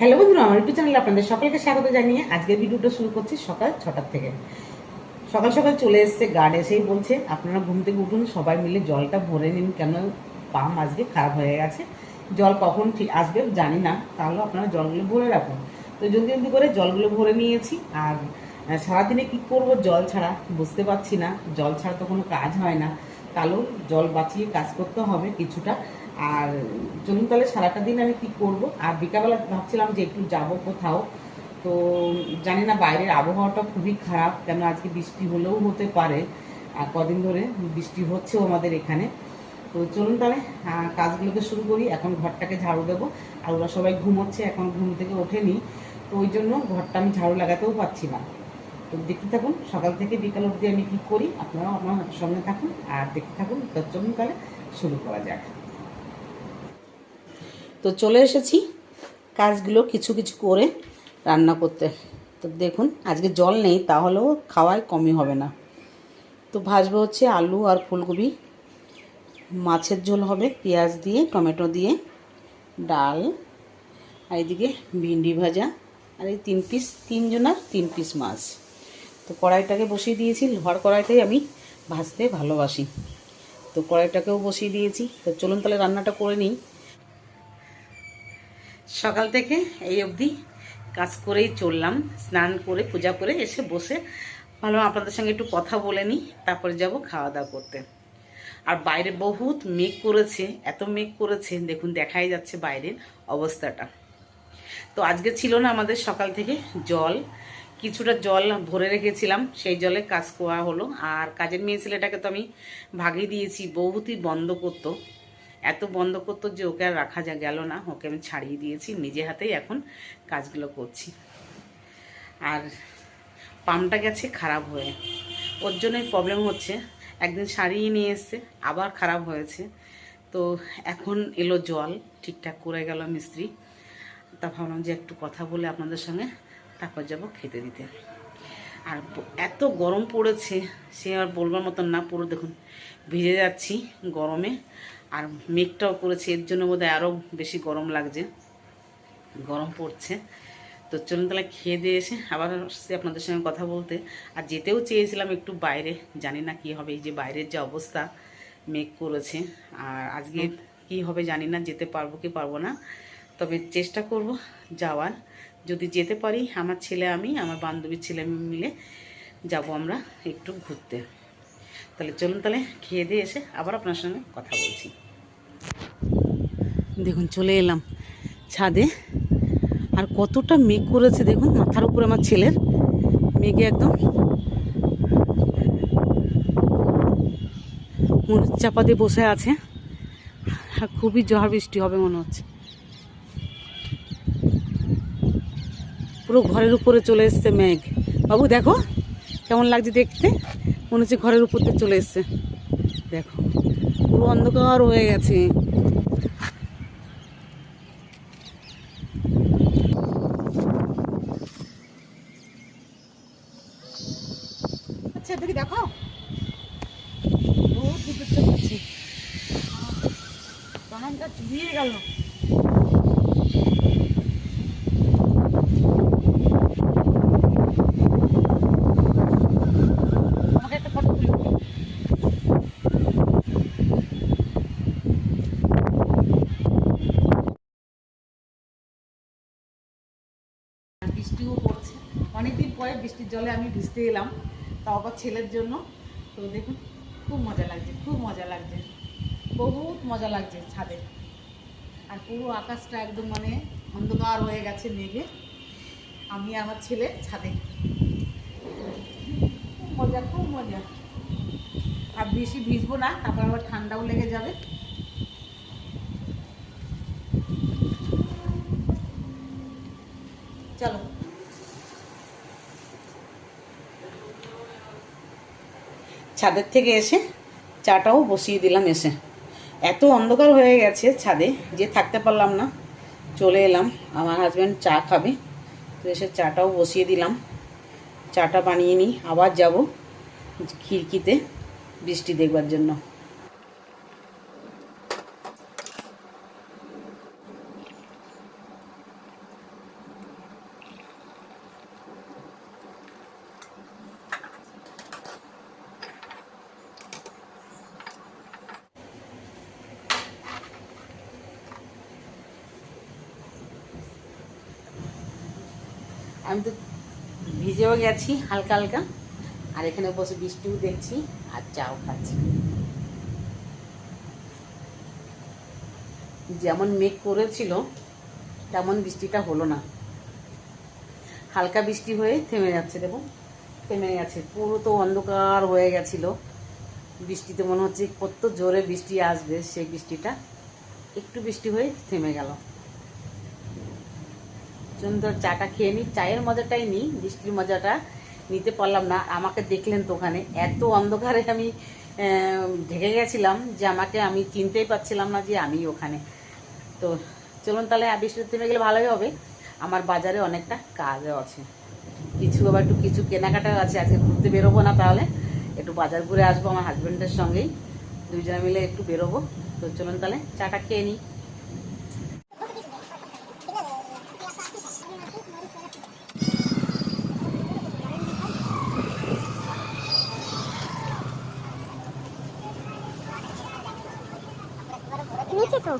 Hello বন্ধুরা, আমার YouTube চ্যানেলে আপনাদের সকলকে স্বাগত জানিয়ে আজকের ভিডিওটা শুরু করছি সকাল ছটার থেকে। সকাল সকাল চলে এসছে গার্ড এসেই বলছে, আপনারা ঘুম থেকে উঠুন, সবাই মিলে জলটা ভরে নিন, কেন পাম আজকে খারাপ হয়ে গেছে? জল কখন ঠিক আসবে জানি না, তাহলে আপনারা জলগুলো ভরে রাখুন। তো জলদি জলদি করে জলগুলো ভরে নিয়েছি, আর সারাদিনে কি করব জল ছাড়া বুঝতে পারছি না, জল ছাড়া তো কোনো কাজ হয় না। তাহলেও জল বাঁচিয়ে কাজ করতে হবে কিছুটা। আর চলুন তাহলে সারাটা দিন আমি কি করব? আর বিকালবেলা ভাবছিলাম যে একটু যাব কোথাও। তো জানি না বাইরের আবহাওয়াটা খুবই খারাপ, কেন আজকে বৃষ্টি হলেও হতে পারে। আর কদিন ধরে বৃষ্টি হচ্ছেও আমাদের এখানে। তো চলুন তাহলে কাজগুলোকে শুরু করি। এখন ঘরটাকে ঝাড়ু দেবো। আর ওরা সবাই ঘুমোচ্ছে, এখন ঘুম থেকে ওঠেনি। তো ওই জন্য ঘরটা আমি ঝাড়ু লাগাতেও পারছি না। তো দেখতে থাকুন, সকাল থেকে বিকাল অবধি আমি কী করি, আপনারাও আমার সঙ্গে থাকুন আর দেখতে থাকুন তো চলুন তাহলে শুরু করা যাক। তো চলে এসেছি কাজগুলো কিছু কিছু করে রান্না করতে। তো দেখুন, আজকে জল নেই, তাহলেও খাওয়ায় কমই হবে না। তো ভাজবো হচ্ছে আলু আর ফুলকপি। মাছের ঝোল হবে পেঁয়াজ দিয়ে, টমেটো দিয়ে, ডাল, আর এদিকে ভিন্ডি ভাজা, আর এই তিন পিস, তিনজনার তিন পিস মাছ। তো কড়াইটাকে বসিয়ে দিয়েছি, লোহার কড়াইটাই আমি ভাজতে ভালোবাসি। তো কড়াইটাকেও বসিয়ে দিয়েছি, তো চলুন তাহলে রান্নাটা করে নিই। সকাল থেকে এই অবধি কাজ করেই চললাম, স্নান করে, পূজা করে এসে বসে ভালো আপনাদের সঙ্গে একটু কথা বলে নিই, তারপরে যাব খাওয়া দাওয়া করতে। আর বাইরে বহুত মেঘ করেছে, এত মেঘ করেছে, দেখুন দেখাই যাচ্ছে বাইরের অবস্থাটা। তো আজকে ছিল না আমাদের সকাল থেকে জল কিছুটা জল ভরে রেখেছিলাম, সেই জলে কাজ করা হলো। আর কাজের মেয়ে ছেলেটাকে তো আমি ভাগিয়ে দিয়েছি বহুতই বন্ধ করতো। এত বন্ধ করতো যে ওকে আর রাখা যা গেল না, ওকে আমি ছাড়িয়ে দিয়েছি, নিজে হাতেই এখন কাজগুলো করছি। আর পাম্পটা গেছে খারাপ হয়ে। ওর জন্যই প্রবলেম হচ্ছে, একদিন সারিয়ে নিয়ে এসছে, আবার খারাপ হয়েছে। তো এখন এলো জল, ঠিকঠাক করে গেল মিস্ত্রি। তা ভাবলাম যে একটু কথা বলে আপনাদের সঙ্গে তারপর যাব খেতে দিতে। আর এত গরম পড়েছে সে আর বলবার মতন না পুরো দেখুন ভিজে যাচ্ছি গরমে। আর মেঘটাও করেছে এর জন্য বোধহয় আরও বেশি গরম লাগছে। গরম পড়ছে। তো চলুন তাহলে খেয়ে দিয়ে এসে আবার আসছি আপনাদের সঙ্গে কথা বলতে। আর যেতেও চেয়েছিলাম একটু বাইরে জানি না কি হবে এই যে বাইরের যে অবস্থা মেঘ করেছে। আর আজকে কি হবে জানি না যেতে পারব কি পারব না। তবে চেষ্টা করব যাওয়ার। যদি যেতে পারি, আমার ছেলে, আমি, আমার বান্ধবীর ছেলে মিলে যাব আমরা একটু ঘুরতে। তাহলে চলুন তাহলে খেয়ে দিয়ে এসে আবার আপনার সঙ্গে কথা বলছি। দেখুন, চলে এলাম ছাদে। আর কতটা মেঘ করেছে দেখুন, মাথার উপরে আমার ছেলের। মেঘে একদম চাপা দিয়ে বসে আছে। আর খুবই ঝড় বৃষ্টি হবে মনে হচ্ছে। পুরো ঘরের উপরে চলে এসছে মেঘ। বাবু, দেখো কেমন লাগছে দেখতে? মনে হচ্ছে ঘরের উপর দিয়ে চলে এসছে। দেখো, পুরো অন্ধকার হয়ে গেছে। আচ্ছা দেখি দেখো। বহুত বিদ্যুৎ চলছে বাগানটা চুরিয়ে গেল আমাকে একটা ফটো তুলে দিও। আর বৃষ্টিও পড়ছে অনেকদিন পরে বৃষ্টির জলে আমি ভিজতে এলাম, তাও আবার ছেলের জন্য। তো দেখুন, খুব মজা লাগছে, খুব মজা লাগছে, বহুত মজা লাগছে ছাদে। আর পুরো আকাশটা একদম মানে অন্ধকার হয়ে গেছে মেঘে। আমি আমার ছেলে ছাদে। খুব মজা খুব মজা। আর বেশি ভিজবো না, তারপর আবার ঠান্ডাও লেগে যাবে। চলো। ছাদের থেকে এসে চাটাও বসিয়ে দিলাম এসে। এত অন্ধকার হয়ে গেছে ছাদে যে থাকতে পারলাম না। চলে এলাম, আমার হাজব্যান্ড চা খাবে। তো এসে চাটাও বসিয়ে দিলাম। চাটা বানিয়ে নিই, আবার যাব খিড়কিতে বৃষ্টি দেখবার জন্য। আমি তো ভিজেও গেছি, হালকা হালকা। আর এখানে বসে বৃষ্টিও দেখছি আর চাও খাচ্ছি। যেমন মেঘ করেছিল, তেমন বৃষ্টিটা হলো না। হালকা বৃষ্টি হয়ে থেমে যাচ্ছে দেখুন থেমে গেছে, পুরো তো অন্ধকার হয়ে গেছিল। বৃষ্টিতে মনে হচ্ছে কত জোরে বৃষ্টি আসবে, সেই বৃষ্টিটা। একটু বৃষ্টি হয়ে থেমে গেল। সুন্দর চাটা খেয়ে নিই চায়ের মজাটাই নিই বৃষ্টির মজাটা নিতে পারলাম না। আমাকে দেখলেন তো ওখানে। এত অন্ধকারে আমি ঢেকে গেছিলাম যে আমাকে আমি চিনতেই পারছিলাম না যে আমি ওখানে। তো চলুন তাহলে আর বৃষ্টি থেমে গেলে ভালোই হবে। আমার বাজারে অনেকটা কাজও আছে। কিছু আবার একটু কিছু কেনাকাটাও আছে। আজকে ঘুরতে বেরোবো না তাহলে। একটু বাজার ঘুরে আসব আমার হাজব্যান্ডের সঙ্গেই। দুইজনে মিলে একটু বেরোবো। তো চলুন তাহলে চাটা খেয়ে নিই তো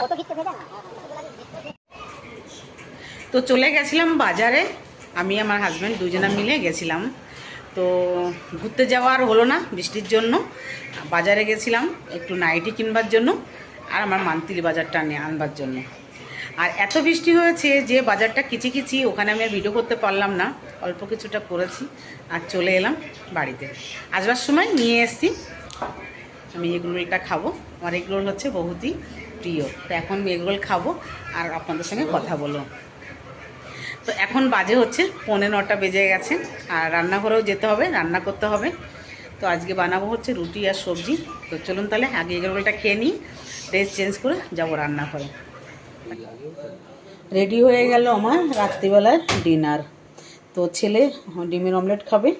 কত ভিতরে ভেজা না? তো চলে গেছিলাম বাজারে। আমি আমার হাজব্যান্ড দুজনে মিলে গেছিলাম। তো ঘুরতে যাওয়া আর হলো না বৃষ্টির জন্য। বাজারে গেছিলাম একটু নাইটি কিনবার জন্য আর আমার মান্তিলি বাজারটা নিয়ে আনবার জন্য। আর এত বৃষ্টি হয়েছে যে বাজারটা কিচিকিচি ওখানে আমি ভিডিও করতে পারলাম না। অল্প কিছুটা করেছি আর চলে এলাম বাড়িতে। আসবার সময় নিয়ে এসেছি। আমি এগরোলটা খাব। আমার এগরোল হচ্ছে বহুতই প্রিয়। তো এখন আমি এগরোল খাব আর আপনাদের সঙ্গে কথা বলব। তো এখন বাজে হচ্ছে পৌনে নটা বেজে গেছে আর রান্নাঘরেও যেতে হবে, রান্না করতে হবে। তো আজকে বানাবো হচ্ছে রুটি আর সবজি। তো চলুন তাহলে আগে এগরোলটা খেয়ে নিই ড্রেস চেঞ্জ করে যাব রান্নাঘরে। রেডি হয়ে গেল আমার রাত্রিবেলার ডিনার তো ছেলে ডিমের অমলেট খাবে,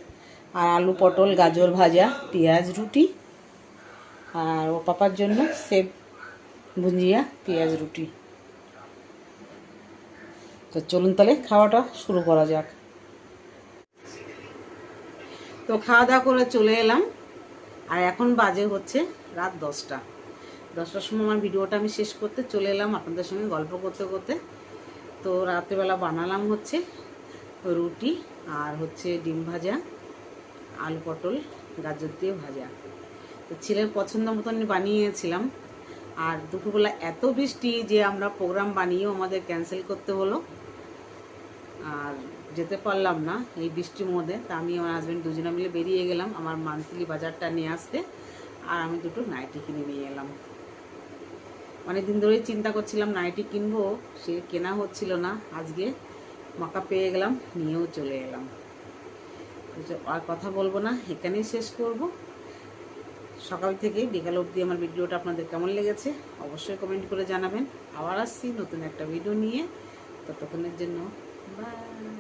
আর আলু পটল, গাজর ভাজা, পেঁয়াজ, রুটি। আর ও পাপার জন্য সেব ভুঞ্জিয়া পেঁয়াজ, রুটি। তো চলুন তাহলে খাওয়াটা শুরু করা যাক। তো খাওয়া দাওয়া করে চলে এলাম। আর এখন বাজে হচ্ছে রাত দশটা। দশটার সময় আমার ভিডিওটা আমি শেষ করতে চলে এলাম আপনাদের সঙ্গে গল্প করতে করতে। তো রাত্রেবেলা বানালাম হচ্ছে রুটি আর হচ্ছে ডিম ভাজা, আলু পটল, গাজর দিয়ে ভাজা। তো ছেলের পছন্দ মতন বানিয়েছিলাম। আর দুপুরবেলা এত বৃষ্টি যে আমরা প্রোগ্রাম বানিয়েও আমাদের ক্যান্সেল করতে হলো। আর যেতে পারলাম না এই বৃষ্টির মধ্যে। তা আমি আমার হাজব্যান্ড দুজনে মিলে বেরিয়ে গেলাম আমার মান্থলি বাজারটা নিয়ে আসতে। আর আমি দুটো নাইটি কিনে নিয়ে এলাম। অনেক দিন ধরেই চিন্তা করছিলাম নাইটি কিনবো, সে কেনা হচ্ছিল না। আজকে মাকা পেয়ে গেলাম, নিয়েও চলে এলাম। আর কথা বলব না, এখানেই শেষ করব। সকাল থেকে বিকাল অবধি আমার ভিডিওটা আপনাদের কেমন লেগেছে অবশ্যই কমেন্ট করে জানাবেন। আবার আসছি নতুন একটা ভিডিও নিয়ে। ততক্ষণের জন্য Bye.